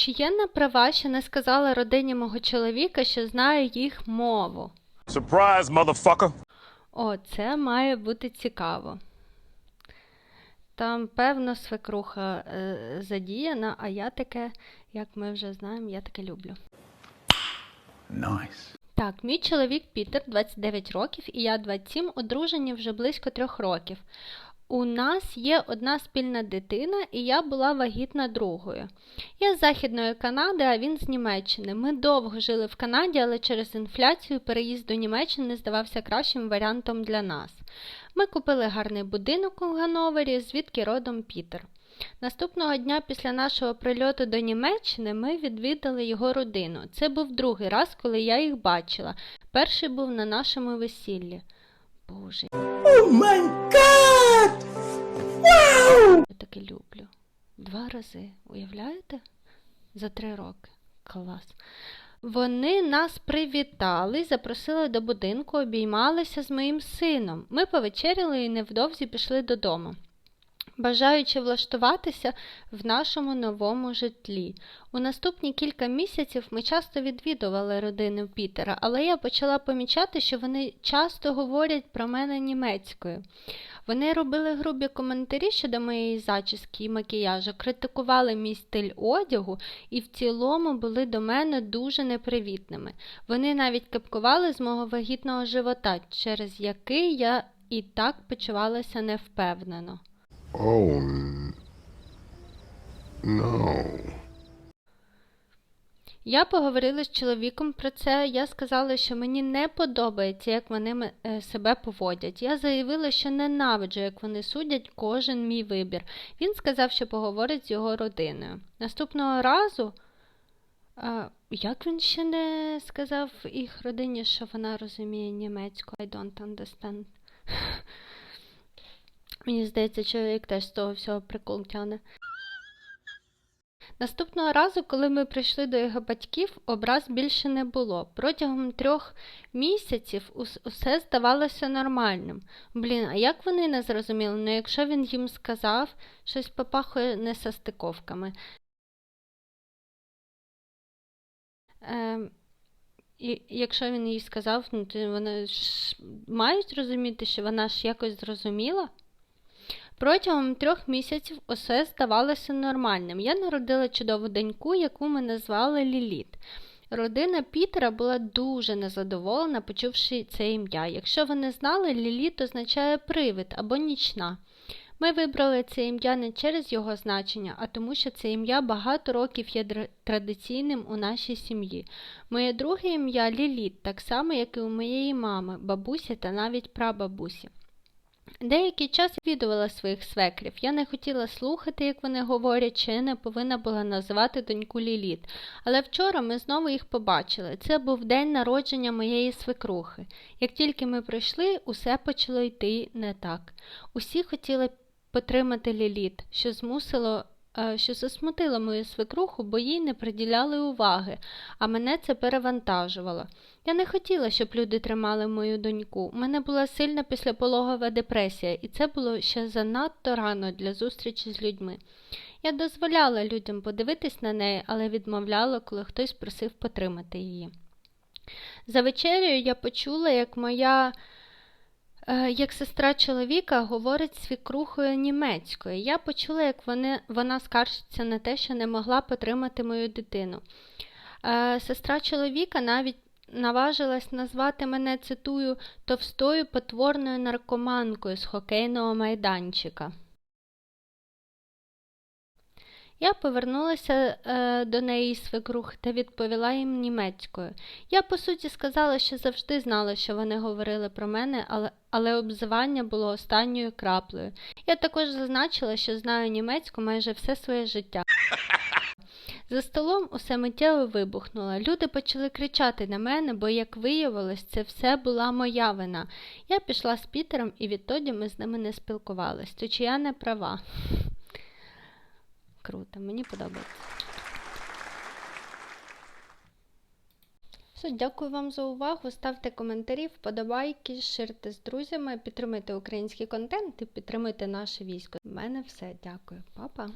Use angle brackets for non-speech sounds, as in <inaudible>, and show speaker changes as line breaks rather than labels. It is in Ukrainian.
Чи є на права, що не сказала родині мого чоловіка, що знаю їх мову?
Surprise, motherfucker.
О, це має бути цікаво. Там, певно, свекруха е, задіяна, а я таке, як ми вже знаємо, я таке люблю.
Nice.
Так, мій чоловік Пітер, 29 років, і я 27, одружені вже близько трьох років. У нас є одна спільна дитина, і я була вагітна другою. Я з Західної Канади, а він з Німеччини. Ми довго жили в Канаді, але через інфляцію переїзд до Німеччини здавався кращим варіантом для нас. Ми купили гарний будинок у Ганновері, звідки родом Пітер. Наступного дня після нашого прильоту до Німеччини ми відвідали його родину. Це був другий раз, коли я їх бачила. Перший був на нашому весіллі. Боже,
Oh!
Люблю. Два рази, уявляєте? За три роки. Клас. Вони нас привітали, запросили до будинку, обіймалися з моїм сином. Ми повечеряли і невдовзі пішли додому. Бажаючи влаштуватися в нашому новому житлі. У наступні кілька місяців ми часто відвідували родину Пітера, але я почала помічати, що вони часто говорять про мене німецькою. Вони робили грубі коментарі щодо моєї зачіски і макіяжу, критикували мій стиль одягу і в цілому були до мене дуже непривітними. Вони навіть кепкували з мого вагітного живота, через який я і так почувалася невпевнено.
Oh, no.
Я поговорила з чоловіком про це. Я сказала, що мені не подобається, як вони е, себе поводять. Я заявила, що ненавиджу, як вони судять кожен мій вибір. Він сказав, що поговорить з його родиною. Наступного разу, а, як він ще не сказав їх родині, що вона розуміє німецьку? I don't understand. <laughs> Мені здається, чоловік теж з того всього прикол тяне. Наступного разу, коли ми прийшли до його батьків, образ більше не було. Протягом трьох місяців усе здавалося нормальним. Блін, а як вони не зрозуміли? Ну, якщо він їм сказав, щось попахує несостиковками. Ем, і якщо він їй сказав, ну то вони ж мають розуміти, що вона ж якось зрозуміла. Протягом трьох місяців усе здавалося нормальним. Я народила чудову доньку, яку ми назвали Ліліт. Родина Пітера була дуже незадоволена, почувши це ім'я. Якщо ви не знали, Ліліт означає привид або нічна. Ми вибрали це ім'я не через його значення, а тому, що це ім'я багато років є традиційним у нашій сім'ї. Моє друге ім'я Ліліт, так само, як і у моєї мами, бабусі та навіть прабабусі. Деякий час відвідувала своїх свекрів. Я не хотіла слухати, як вони говорять, чи не повинна була називати доньку Ліліт. Але вчора ми знову їх побачили. Це був день народження моєї свекрухи. Як тільки ми прийшли, усе почало йти не так. Усі хотіли потримати Ліліт, що змусило. е, Що засмутило мою свекруху, бо їй не приділяли уваги, а мене це перевантажувало. Я не хотіла, щоб люди тримали мою доньку. У мене була сильна післяпологова депресія, і це було ще занадто рано для зустрічі з людьми. Я дозволяла людям подивитись на неї, але відмовляла, коли хтось просив потримати її. За вечерею я почула, як моя. е, Як сестра чоловіка говорить свікрухою німецькою. Я почула, як вони, вона скаржиться на те, що не могла потримати мою дитину. Е, Сестра чоловіка навіть наважилась назвати мене, цитую, товстою потворною наркоманкою з хокейного майданчика. Я повернулася е, до неї свекрух та відповіла їм німецькою. Я, по суті, сказала, що завжди знала, що вони говорили про мене, але, але обзивання було останньою краплею. Я також зазначила, що знаю німецьку майже все своє життя. <laughs> За столом усе миттєво вибухнуло. Люди почали кричати на мене, бо, як виявилось, це все була моя вина. Я пішла з Пітером, і відтоді ми з ними не спілкувались. То чи я не права? Круто, мені подобається. Все, дякую вам за увагу. Ставте коментарі, вподобайки, ширте з друзями, підтримуйте український контент і підтримуйте наше військо. У мене все. Дякую, Па-па.